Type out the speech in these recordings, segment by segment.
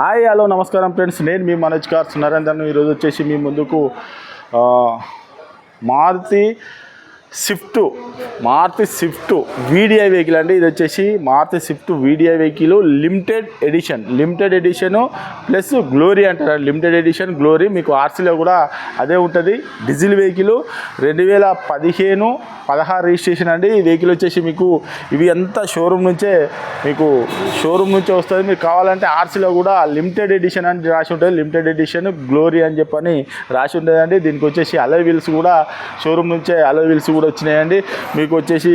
Hi hello నమస్కారం friends. నేను మీ Manoj cars నరేందర్ను ఈరోజు వచ్చేసి మీ ముందుకు Maruti Swift Maruti Swift VDI vehicle అండి. ఇది వచ్చేసి Maruti Swift VDI vehicle limited edition limited edition plus glory అంటారు. లిమిటెడ్ ఎడిషన్ గ్లోరీ మీకు ఆర్సీలో కూడా అదే ఉంటుంది. డీజిల్ వెహికల్ రెండు వేల పదిహేను పదహారు రిజిస్ట్రేషన్ అండి. ఈ వెహికల్ వచ్చేసి మీకు ఇవి అంతా షోరూమ్ నుంచే మీకు షోరూమ్ నుంచే వస్తుంది. మీకు కావాలంటే ఆర్సీలో కూడా లిమిటెడ్ ఎడిషన్ అని రాసి ఉంటుంది. లిమిటెడ్ ఎడిషన్ గ్లోరీ అని చెప్పని రాసి ఉంటుందండి. దీనికి వచ్చేసి అలై వీల్స్ కూడా షోరూమ్ నుంచే అలై వీల్స్ కూడా వచ్చినాయండి. మీకు వచ్చేసి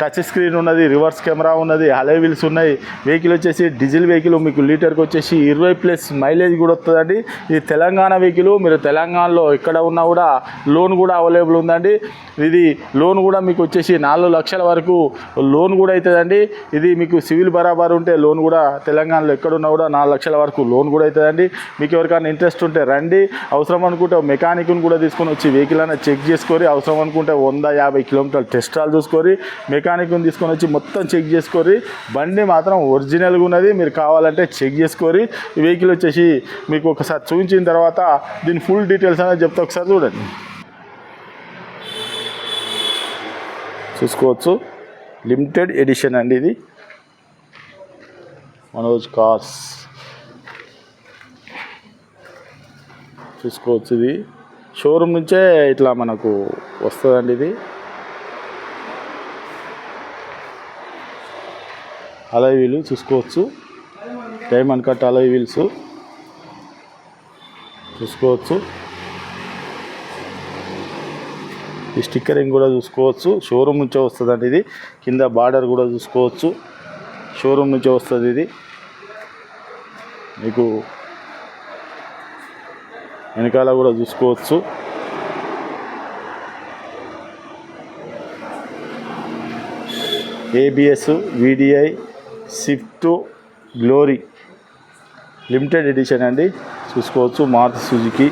టచ్ స్క్రీన్ ఉన్నది రివర్స్ కెమెరా ఉన్నది అలై వీల్స్ ఉన్నాయి. వెహికల్ వచ్చేసి డీజిల్ వెహికల్ మీకు లీటర్కి వచ్చేసి ఇరవై ప్లస్ మైలేజ్ కూడా వస్తుందండి. ఇది తెలంగాణ వెహికల్ మీరు తెలంగాణలో ఎక్కడ ఉన్నా కూడా లోన్ కూడా అవైలబుల్ ఉందండి. ఇది లోన్ కూడా మీకు వచ్చేసి నాలుగు లక్షల వరకు లోన్ కూడా అవుతుందండి ఇది మీకు సివిల్ బరాబర్ ఉంటే లోన్ కూడా తెలంగాణలో ఎక్కడున్నా కూడా నాలుగు లక్షల వరకు లోన్ కూడా అవుతుందండి మీకు ఎవరికైనా ఇంట్రెస్ట్ ఉంటే రండి. అవసరం అనుకుంటే మెకానిక్ని కూడా తీసుకొని వచ్చి వెహికల్ అయినా చెక్ చేసుకొని అవసరం అనుకుంటే వంద యాభై కిలోమీటర్ల టెస్టాలు చూసుకొని మెకానిక్ని తీసుకొని వచ్చి మొత్తం చెక్ చేసుకొని బండి మాత్రం ఒరిజినల్గా ఉన్నది. మీరు కావాలంటే చెక్ చేసుకొని వెహికల్ వచ్చేసి మీకు ఒకసారి చూపించిన తర్వాత దీని ఫుల్ డీటెయిల్స్ అనేది చెప్తే ఒకసారి చూడండి. చూసుకోవచ్చు. లిమిటెడ్ ఎడిషన్ అండి ఇది. మనోజ్ కార్స్. చూసుకోవచ్చు ఇది. షోరూమ్ నుంచే ఇట్లా మనకు వస్తుందండి ఇది. అలై వీలు చూసుకోవచ్చు. డైమండ్ కట్ అలై వీల్స్ చూసుకోవచ్చు. ఈ స్టిక్కరింగ్ కూడా చూసుకోవచ్చు. షోరూమ్ నుంచే వస్తుందండి ఇది. కింద బార్డర్ కూడా చూసుకోవచ్చు. షోరూమ్ నుంచే వస్తుంది ఇది. మీకు వెనకాల కూడా చూసుకోవచ్చు. ABS VDI Swift glory limited edition అండి. చూసుకోవచ్చు. మారుతి సుజుకి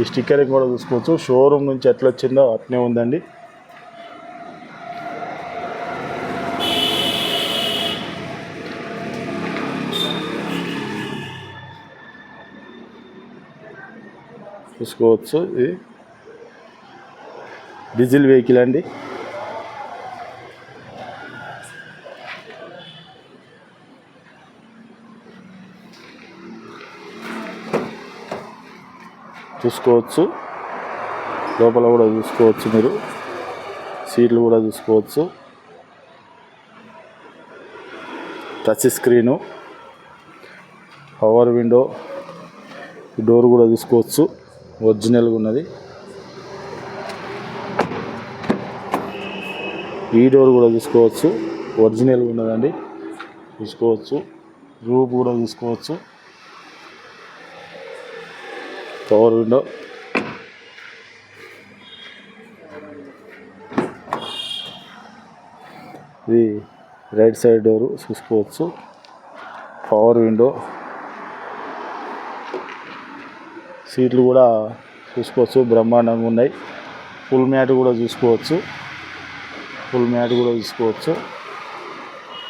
ఈ స్టిక్కరింగ్ కూడా చూసుకోవచ్చు. షోరూమ్ నుంచి ఎట్లా వచ్చిందో అట్నే ఉందండి. చూసుకోవచ్చు. ఇది డీజిల్ వెహికల్ అండి. చూసుకోవచ్చు. లోపల కూడా చూసుకోవచ్చు మీరు. సీట్లు కూడా చూసుకోవచ్చు. Touch screen power window door కూడా చూసుకోవచ్చు. ఒరిజినల్గా ఉన్నది. ఈ డోర్ కూడా చూసుకోవచ్చు. ఒరిజినల్గా ఉన్నదండి. చూసుకోవచ్చు. రూప్ కూడా చూసుకోవచ్చు. పవర్ విండో ఇది రైట్ సైడ్ డోరు చూసుకోవచ్చు. Power window. సీట్లు కూడా చూసుకోవచ్చు బ్రహ్మాండంగా ఉన్నాయి. ఫుల్ మ్యాట్ కూడా చూసుకోవచ్చు. ఫుల్ మ్యాట్ కూడా చూసుకోవచ్చు.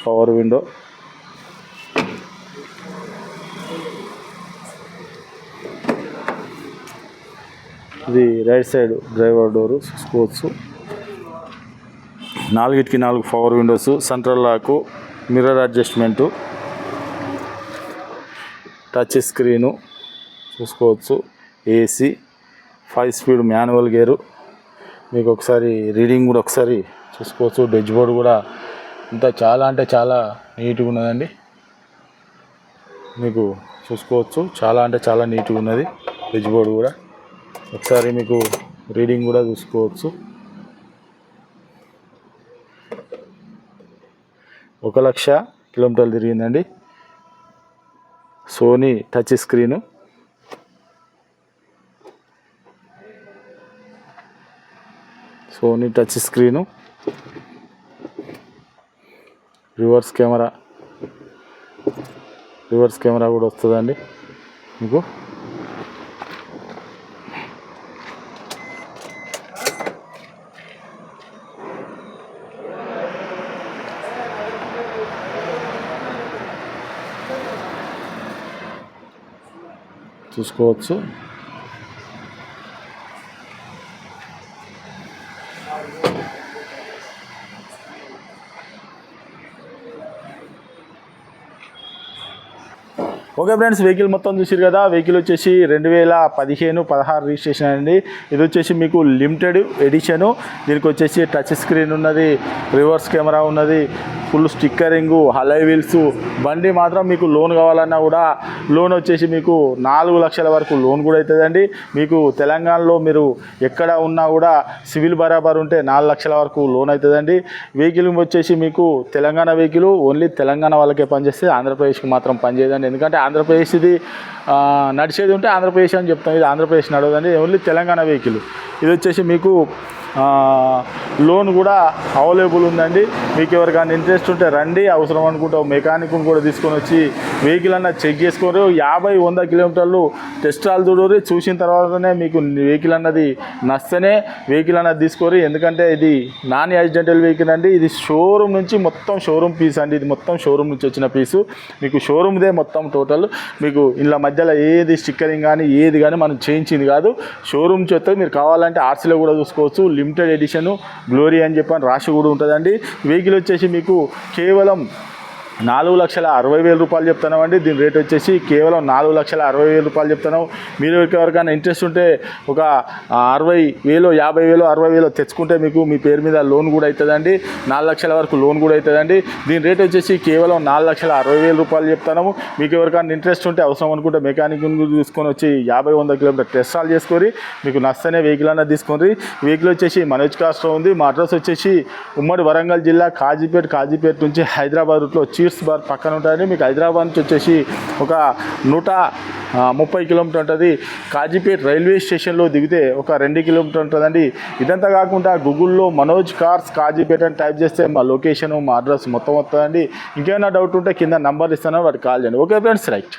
Power window. ఇది రైట్ సైడ్ డ్రైవర్ డోరు చూసుకోవచ్చు నాలుగిటికి నాలుగు power windows central lock mirror adjustment touch screen చూసుకోవచ్చు. AC five speed manual gear మీకు ఒకసారి రీడింగ్ కూడా ఒకసారి చూసుకోవచ్చు. డెజ్ బోర్డ్ కూడా ఇంకా చాలా అంటే చాలా నీట్గా ఉన్నదండి. మీకు చూసుకోవచ్చు. చాలా అంటే చాలా నీట్గా ఉన్నది. డెజ్ బోర్డ్ కూడా. ఒకసారి మీకు రీడింగ్ కూడా చూసుకోవచ్చు. ఒక లక్ష కిలోమీటర్లు తిరిగిందండి. Sony touch screen. Sony touch screen. Reverse camera. Reverse camera కూడా వస్తుందండి. మీకు చూసుకోవచ్చు. ఓకే ఫ్రెండ్స్ వెహికల్ మొత్తం చూసారు కదా. వెహికల్ వచ్చేసి రెండు వేల పదిహేను పదహారు రిజిస్ట్రేషన్ అండి ఇది వచ్చేసి మీకు లిమిటెడ్ ఎడిషను. దీనికి వచ్చేసి టచ్ స్క్రీన్ ఉన్నది రివర్స్ కెమెరా ఉన్నది ఫుల్ స్టిక్కరింగు హలై వీల్స్ బండి మాత్రం మీకు లోన్ కావాలన్నా కూడా లోన్ వచ్చేసి మీకు నాలుగు లక్షల వరకు లోన్ కూడా అవుతుందండి మీకు తెలంగాణలో మీరు ఎక్కడ ఉన్నా కూడా సివిల్ బరాబర్ ఉంటే నాలుగు లక్షల వరకు లోన్ అవుతుందండి వెహికల్ వచ్చేసి మీకు తెలంగాణ వెహికల్ ఓన్లీ తెలంగాణ వాళ్ళకే పనిచేస్తే ఆంధ్రప్రదేశ్కి మాత్రం పనిచేయదండి. ఎందుకంటే ఆంధ్రప్రదేశ్ ఇది నడిచేది ఉంటే ఆంధ్రప్రదేశ్ అని చెప్తాం. ఇది ఆంధ్రప్రదేశ్ నడవదండి ఓన్లీ తెలంగాణ వెహికల్. ఇది వచ్చేసి మీకు లోన్ కూడా అవైలబుల్ ఉందండి. మీకు ఎవరికైనా ఇంట్రెస్ట్ ఉంటే రండి అవసరం అనుకుంటే మెకానిక్ని కూడా తీసుకొని వచ్చి వెహికల్ అన్న చెక్ చేసుకోరు. యాభై వంద కిలోమీటర్లు టెస్టాలు చూడరు. చూసిన తర్వాతనే మీకు వెహికల్ అన్నది నస్తేనే వెహికల్ అన్నది తీసుకోరు. ఎందుకంటే ఇది నాన్ యాక్సిడెంటల్ వెహికల్ అండి. ఇది షోరూమ్ నుంచి మొత్తం షోరూమ్ పీస్ అండి. ఇది మొత్తం షోరూమ్ నుంచి వచ్చిన పీసు. మీకు షోరూమ్దే మొత్తం టోటల్. మీకు ఇందులో మధ్యలో ఏది స్టిక్కరింగ్ కానీ ఏది కానీ మనం చేయించింది కాదు. షోరూమ్ నుంచి వస్తే మీరు కావాలంటే ఆర్సీలో కూడా చూసుకోవచ్చు. లిమిటెడ్ ఎడిషన్ గ్లోరీ అని చెప్పని రాసి కూడా ఉంటుందండి. వెహికల్ వచ్చేసి మీకు కేవలం నాలుగు లక్షల అరవై వేల రూపాయలు చెప్తున్నామండి. దీని రేట్ వచ్చేసి కేవలం నాలుగు లక్షల అరవై వేల రూపాయలు చెప్తున్నాం. మీరు ఎవరికైనా ఇంట్రెస్ట్ ఉంటే ఒక అరవై వేలు యాభై వేలు అరవై వేలు తెచ్చుకుంటే మీకు మీ పేరు మీద లోన్ కూడా అవుతుందండి. నాలుగు లక్షల వరకు లోన్ కూడా అవుతుందండి. దీని రేట్ వచ్చేసి కేవలం నాలుగు లక్షల అరవై వేల రూపాయలు చెప్తున్నాము. మీకు ఎవరికైనా ఇంట్రెస్ట్ ఉంటే అవసరం అనుకుంటే మెకానిక్ తీసుకొని వచ్చి యాభై వంద కిలోమీటర్ టెస్ట్ సాల్ చేసుకొని మీకు నచ్చనే వెహికల్ అన్నది తీసుకొని వెహికల్ వచ్చేసి మనోజ్ కాస్ట్లో ఉంది. మా అడ్రస్ వచ్చేసి ఉమ్మడి వరంగల్ జిల్లా కాజీపేట కాజీపేట నుంచి హైదరాబాద్ రూట్లో చీర్స్ బార్ పక్కన ఉంటుంది మీకు హైదరాబాద్ నుంచి వచ్చేసి ఒక నూట ముప్పై కిలోమీటర్ ఉంటుంది. కాజీపేట్ రైల్వే స్టేషన్లో దిగితే ఒక రెండు కిలోమీటర్ ఉంటుందండి. ఇదంతా కాకుండా గూగుల్లో మనోజ్ కార్స్ కాజీపేట అని టైప్ చేస్తే మా లొకేషన్ మా అడ్రస్ మొత్తం వస్తుందండి. ఇంకేమైనా డౌట్ ఉంటే కింద నంబర్ ఇస్తాను వాటికి కాల్ చేయండి. Okay friends right.